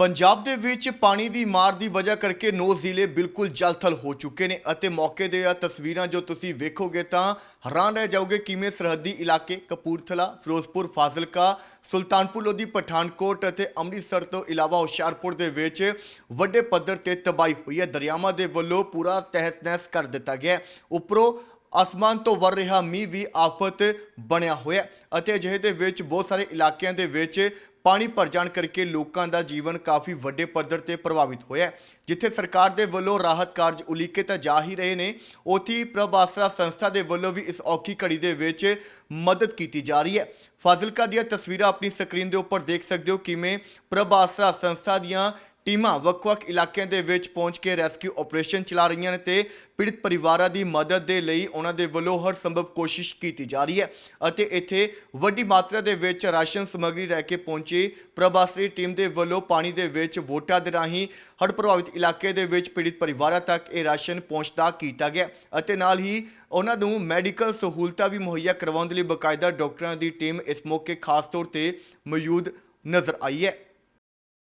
ਪੰਜਾਬ ਦੇ ਵਿੱਚ ਪਾਣੀ ਦੀ ਮਾਰ ਦੀ ਵਜ੍ਹਾ ਕਰਕੇ ਨੌ ਜ਼ਿਲ੍ਹੇ ਬਿਲਕੁਲ ਜਲਥਲ ਹੋ ਚੁੱਕੇ ਨੇ ਅਤੇ ਮੌਕੇ ਦੇ ਆ ਤਸਵੀਰਾਂ ਜੋ ਤੁਸੀਂ ਵੇਖੋਗੇ ਤਾਂ ਹੈਰਾਨ ਰਹਿ ਜਾਓਗੇ ਕਿਵੇਂ ਸਰਹੱਦੀ ਇਲਾਕੇ ਕਪੂਰਥਲਾ, ਫਿਰੋਜ਼ਪੁਰ, ਫਾਜ਼ਿਲਕਾ, ਸੁਲਤਾਨਪੁਰ, ਲੋਧੀ, ਪਠਾਨਕੋਟ ਅਤੇ ਅੰਮ੍ਰਿਤਸਰ ਤੋਂ ਇਲਾਵਾ ਹੁਸ਼ਿਆਰਪੁਰ ਦੇ ਵਿੱਚ ਵੱਡੇ ਪੱਧਰ ਤੇ ਤਬਾਹੀ ਹੋਈ ਹੈ ਦਰਿਆਵਾਂ ਦੇ ਵੱਲੋਂ ਪੂਰਾ ਤਹਿਸ ਨਹਿਸ ਕਰ ਦਿੱਤਾ ਗਿਆ ਹੈ। ਉੱਪਰੋਂ ਆਸਮਾਨ ਤੋਂ ਵਰ ਰਿਹਾ ਮੀਂਹ ਵੀ ਆਫਤ ਬਣਿਆ ਹੋਇਆ ਅਤੇ ਅਜਿਹੇ ਦੇ ਵਿੱਚ ਬਹੁਤ ਸਾਰੇ ਇਲਾਕਿਆਂ ਦੇ ਵਿੱਚ ਪਾਣੀ ਭਰ ਜਾਣ ਕਰਕੇ ਲੋਕਾਂ ਦਾ ਜੀਵਨ ਕਾਫੀ ਵੱਡੇ ਪੱਧਰ ਤੇ ਪ੍ਰਭਾਵਿਤ ਹੋਇਆ ਜਿੱਥੇ ਸਰਕਾਰ ਦੇ ਵੱਲੋਂ ਰਾਹਤ ਕਾਰਜ ਉਲੀਕੇ ਤਾਂ ਜਾ ਹੀ ਰਹੇ ਨੇ, ਉੱਥੇ ਹੀ ਪ੍ਰਭ ਆਸਰਾ ਸੰਸਥਾ ਦੇ ਵੱਲੋਂ ਵੀ ਇਸ ਔਖੀ ਘੜੀ ਦੇ ਵਿੱਚ ਮਦਦ ਕੀਤੀ ਜਾ ਰਹੀ ਹੈ। ਫਾਜ਼ਿਲਕਾ ਦੀਆਂ ਤਸਵੀਰਾਂ ਆਪਣੀ ਸਕਰੀਨ ਦੇ ਉੱਪਰ ਦੇਖ ਸਕਦੇ ਹੋ ਕਿਵੇਂ ਪ੍ਰਭ ਆਸਰਾ ਸੰਸਥਾ ਦੀਆਂ ਟੀਮਾਂ ਵੱਖ-ਵੱਖ ਇਲਾਕਿਆਂ ਦੇ ਵਿੱਚ ਪਹੁੰਚ ਕੇ ਰੈਸਕਿਊ ਆਪਰੇਸ਼ਨ ਚਲਾ ਰਹੀਆਂ ਨੇ ਤੇ ਪੀੜਤ ਪਰਿਵਾਰਾਂ ਦੀ ਮਦਦ ਦੇ ਲਈ ਉਹਨਾਂ ਦੇ ਵੱਲੋਂ ਹਰ ਸੰਭਵ ਕੋਸ਼ਿਸ਼ ਕੀਤੀ ਜਾ ਰਹੀ ਹੈ ਅਤੇ ਇੱਥੇ ਵੱਡੀ ਮਾਤਰਾ ਦੇ ਵਿੱਚ ਰਾਸ਼ਨ ਸਮੱਗਰੀ ਲੈ ਕੇ ਪਹੁੰਚੀ ਪ੍ਰਭਾਸਰੀ ਟੀਮ ਦੇ ਵੱਲੋਂ ਪਾਣੀ ਦੇ ਵਿੱਚ ਵੋਟਾਂ ਦੇ ਰਾਹੀਂ ਹੜ੍ਹ ਪ੍ਰਭਾਵਿਤ ਇਲਾਕੇ ਦੇ ਵਿੱਚ ਪੀੜਤ ਪਰਿਵਾਰਾਂ ਤੱਕ ਇਹ ਰਾਸ਼ਨ ਪਹੁੰਚਦਾ ਕੀਤਾ ਗਿਆ ਅਤੇ ਨਾਲ ਹੀ ਉਹਨਾਂ ਨੂੰ ਮੈਡੀਕਲ ਸਹੂਲਤਾਂ ਵੀ ਮੁਹੱਈਆ ਕਰਵਾਉਣ ਦੇ ਲਈ ਬਕਾਇਦਾ ਡਾਕਟਰਾਂ ਦੀ ਟੀਮ ਇਸ ਮੌਕੇ ਖਾਸ ਤੌਰ ਤੇ ਮੌਜੂਦ ਨਜ਼ਰ ਆਈ ਹੈ।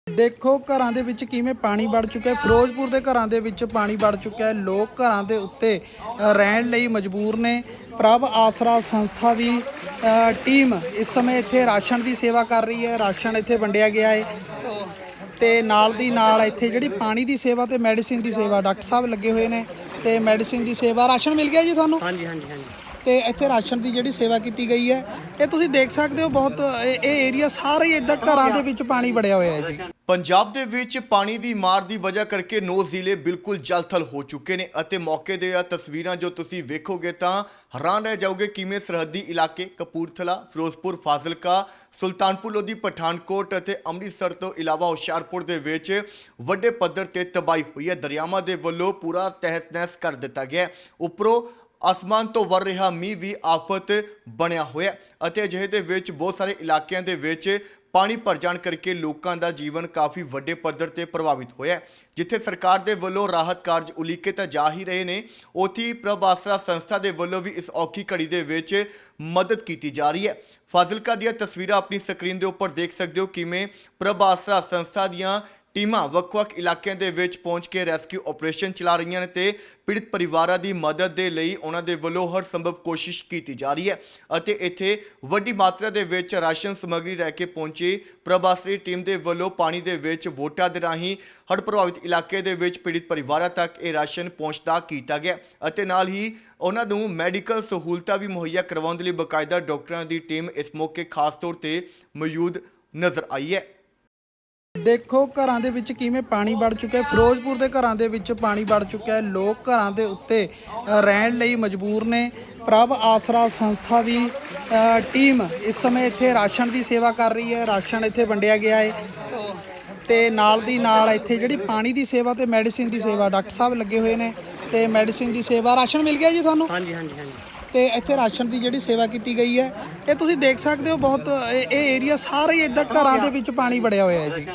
ਦੇਖੋ ਘਰਾਂ ਦੇ ਵਿੱਚ ਕਿਵੇਂ ਪਾਣੀ ਵੜ ਚੁੱਕਿਆ ਹੈ। ਫਿਰੋਜ਼ਪੁਰ ਦੇ ਘਰਾਂ ਦੇ ਵਿੱਚ ਪਾਣੀ ਵੜ ਚੁੱਕਿਆ ਹੈ। ਲੋਕ ਘਰਾਂ ਦੇ ਉੱਤੇ ਰਹਿਣ ਲਈ ਮਜਬੂਰ ਨੇ। ਪ੍ਰਭ ਆਸਰਾ ਸੰਸਥਾ ਦੀ ਟੀਮ ਇਸ ਸਮੇਂ ਇੱਥੇ ਰਾਸ਼ਨ ਦੀ ਸੇਵਾ ਕਰ ਰਹੀ ਹੈ। ਰਾਸ਼ਨ ਇੱਥੇ ਵੰਡਿਆ ਗਿਆ ਹੈ। ਤੇ ਨਾਲ ਦੀ ਨਾਲ ਇੱਥੇ ਜਿਹੜੀ ਪਾਣੀ ਦੀ ਸੇਵਾ ਤੇ ਮੈਡੀਸਿਨ ਦੀ ਸੇਵਾ, ਡਾਕਟਰ ਸਾਹਿਬ ਲੱਗੇ ਹੋਏ ਨੇ। ਤੇ ਮੈਡੀਸਿਨ ਦੀ ਸੇਵਾ, ਰਾਸ਼ਨ ਮਿਲ ਗਿਆ ਜੀ ਤੁਹਾਨੂੰ? ਹਾਂਜੀ ਹਾਂਜੀ ਹਾਂਜੀ। ਤੇ ਇੱਥੇ ਰਾਸ਼ਨ ਦੀ ਜਿਹੜੀ ਸੇਵਾ ਕੀਤੀ ਗਈ ਹੈ, ਇਹ ਤੁਸੀਂ ਦੇਖ ਸਕਦੇ ਹੋ ਬਹੁਤ, ਇਹ ਇਹ ਏਰੀਆ ਸਾਰਾ ਹੀ ਇਦਾਂ ਘਰਾਂ ਦੇ ਵਿੱਚ ਪਾਣੀ ਵੜਿਆ ਹੋਇਆ ਹੈ ਜੀ ਪੰਜਾਬ ਦੇ ਵਿੱਚ ਪਾਣੀ ਦੀ ਮਾਰ ਦੀ ਵਜ੍ਹਾ ਕਰਕੇ ਨੌ ਜ਼ਿਲ੍ਹੇ ਬਿਲਕੁਲ ਜਲਥਲ ਹੋ ਚੁੱਕੇ ਨੇ ਅਤੇ ਮੌਕੇ ਦੇ ਆ ਤਸਵੀਰਾਂ ਜੋ ਤੁਸੀਂ ਵੇਖੋਗੇ ਤਾਂ ਹੈਰਾਨ ਰਹਿ ਜਾਓਗੇ ਕਿਵੇਂ ਸਰਹੱਦੀ ਇਲਾਕੇ ਕਪੂਰਥਲਾ, ਫਿਰੋਜ਼ਪੁਰ, ਫਾਜ਼ਿਲਕਾ, ਸੁਲਤਾਨਪੁਰ, ਲੋਧੀ, ਪਠਾਨਕੋਟ ਅਤੇ ਅੰਮ੍ਰਿਤਸਰ ਤੋਂ ਇਲਾਵਾ ਹੁਸ਼ਿਆਰਪੁਰ ਦੇ ਵਿੱਚ ਵੱਡੇ ਪੱਧਰ ਤੇ ਤਬਾਹੀ ਹੋਈ ਹੈ ਦਰਿਆਵਾਂ ਦੇ ਵੱਲੋਂ ਪੂਰਾ ਤਹਿਸ ਨਹਿਸ ਕਰ ਦਿੱਤਾ ਗਿਆ ਹੈ। ਉੱਪਰੋਂ ਆਸਮਾਨ ਤੋਂ ਵਰ ਰਿਹਾ ਮੀਂਹ ਵੀ ਆਫਤ ਬਣਿਆ ਹੋਇਆ ਅਤੇ ਅਜਿਹੇ ਦੇ ਵਿੱਚ ਬਹੁਤ ਸਾਰੇ ਇਲਾਕਿਆਂ ਦੇ ਵਿੱਚ ਪਾਣੀ ਭਰ ਜਾਣ ਕਰਕੇ ਲੋਕਾਂ ਦਾ ਜੀਵਨ ਕਾਫੀ ਵੱਡੇ ਪੱਧਰ ਤੇ ਪ੍ਰਭਾਵਿਤ ਹੋਇਆ ਜਿੱਥੇ ਸਰਕਾਰ ਦੇ ਵੱਲੋਂ ਰਾਹਤ ਕਾਰਜ ਉਲੀਕੇ ਤਾਂ ਜਾ ਹੀ ਰਹੇ ਨੇ, ਉੱਥੇ ਹੀ ਪ੍ਰਭ ਆਸਰਾ ਸੰਸਥਾ ਦੇ ਵੱਲੋਂ ਵੀ ਇਸ ਔਖੀ ਘੜੀ ਦੇ ਵਿੱਚ ਮਦਦ ਕੀਤੀ ਜਾ ਰਹੀ ਹੈ। ਫਾਜ਼ਿਲਕਾ ਦੀਆਂ ਤਸਵੀਰਾਂ ਆਪਣੀ ਸਕਰੀਨ ਦੇ ਉੱਪਰ ਦੇਖ ਸਕਦੇ ਹੋ ਕਿਵੇਂ ਪ੍ਰਭ ਆਸਰਾ ਸੰਸਥਾ ਦੀਆਂ ਟੀਮਾਂ ਵੱਖ-ਵੱਖ ਇਲਾਕਿਆਂ ਦੇ ਵਿੱਚ ਪਹੁੰਚ ਕੇ ਰੈਸਕਿਊ ਆਪਰੇਸ਼ਨ ਚਲਾ ਰਹੀਆਂ ਨੇ ਤੇ ਪੀੜਤ ਪਰਿਵਾਰਾਂ ਦੀ ਮਦਦ ਦੇ ਲਈ ਉਹਨਾਂ ਦੇ ਵੱਲੋਂ ਹਰ ਸੰਭਵ ਕੋਸ਼ਿਸ਼ ਕੀਤੀ ਜਾ ਰਹੀ ਹੈ ਅਤੇ ਇੱਥੇ ਵੱਡੀ ਮਾਤਰਾ ਦੇ ਵਿੱਚ ਰਾਸ਼ਨ ਸਮੱਗਰੀ ਲੈ ਕੇ ਪਹੁੰਚੀ ਪ੍ਰਭਾਸਰੀ ਟੀਮ ਦੇ ਵੱਲੋਂ ਪਾਣੀ ਦੇ ਵਿੱਚ ਵੋਟਾਂ ਦੇ ਰਾਹੀਂ ਹੜ੍ਹ ਪ੍ਰਭਾਵਿਤ ਇਲਾਕੇ ਦੇ ਵਿੱਚ ਪੀੜਤ ਪਰਿਵਾਰਾਂ ਤੱਕ ਇਹ ਰਾਸ਼ਨ ਪਹੁੰਚਦਾ ਕੀਤਾ ਗਿਆ ਅਤੇ ਨਾਲ ਹੀ ਉਹਨਾਂ ਨੂੰ ਮੈਡੀਕਲ ਸਹੂਲਤਾਂ ਵੀ ਮੁਹੱਈਆ ਕਰਵਾਉਣ ਦੇ ਲਈ ਬਕਾਇਦਾ ਡਾਕਟਰਾਂ ਦੀ ਟੀਮ ਇਸ ਮੌਕੇ ਖਾਸ ਤੌਰ ਤੇ ਮੌਜੂਦ ਨਜ਼ਰ ਆਈ ਹੈ। ਦੇਖੋ ਘਰਾਂ ਦੇ ਵਿੱਚ ਕਿਵੇਂ ਪਾਣੀ ਵੜ ਚੁੱਕਿਆ ਹੈ। ਫਿਰੋਜ਼ਪੁਰ ਦੇ ਘਰਾਂ ਦੇ ਵਿੱਚ ਪਾਣੀ ਵੜ ਚੁੱਕਿਆ ਹੈ। ਲੋਕ ਘਰਾਂ ਦੇ ਉੱਤੇ ਰਹਿਣ ਲਈ ਮਜਬੂਰ ਨੇ। ਪ੍ਰਭ ਆਸਰਾ ਸੰਸਥਾ ਦੀ ਟੀਮ ਇਸ ਸਮੇਂ ਇੱਥੇ ਰਾਸ਼ਨ ਦੀ ਸੇਵਾ ਕਰ ਰਹੀ ਹੈ। ਰਾਸ਼ਨ ਇੱਥੇ ਵੰਡਿਆ ਗਿਆ ਹੈ। ਤੇ ਨਾਲ ਦੀ ਨਾਲ ਇੱਥੇ ਜਿਹੜੀ ਪਾਣੀ ਦੀ ਸੇਵਾ ਤੇ ਮੈਡੀਸਿਨ ਦੀ ਸੇਵਾ ਡਾਕਟਰ ਸਾਹਿਬ ਲੱਗੇ ਹੋਏ ਨੇ। ਤੇ ਮੈਡੀਸਿਨ ਦੀ ਸੇਵਾ ਰਾਸ਼ਨ ਮਿਲ ਗਿਆ ਜੀ ਤੁਹਾਨੂੰ? ਹਾਂਜੀ ਹਾਂਜੀ ਹਾਂਜੀ। ਤੇ ਇੱਥੇ ਰਾਸ਼ਨ ਦੀ ਜਿਹੜੀ ਸੇਵਾ ਕੀਤੀ ਗਈ ਹੈ। ਇਹ ਤੁਸੀਂ ਦੇਖ ਸਕਦੇ ਹੋ ਬਹੁਤ ਇਹ ਇਹ ਏਰੀਆ ਸਾਰਾ ਹੀ ਇਦਾਂ ਘਰਾਂ ਦੇ ਵਿੱਚ ਪਾਣੀ ਵੜਿਆ ਹੋਇਆ ਹੈ ਜੀ।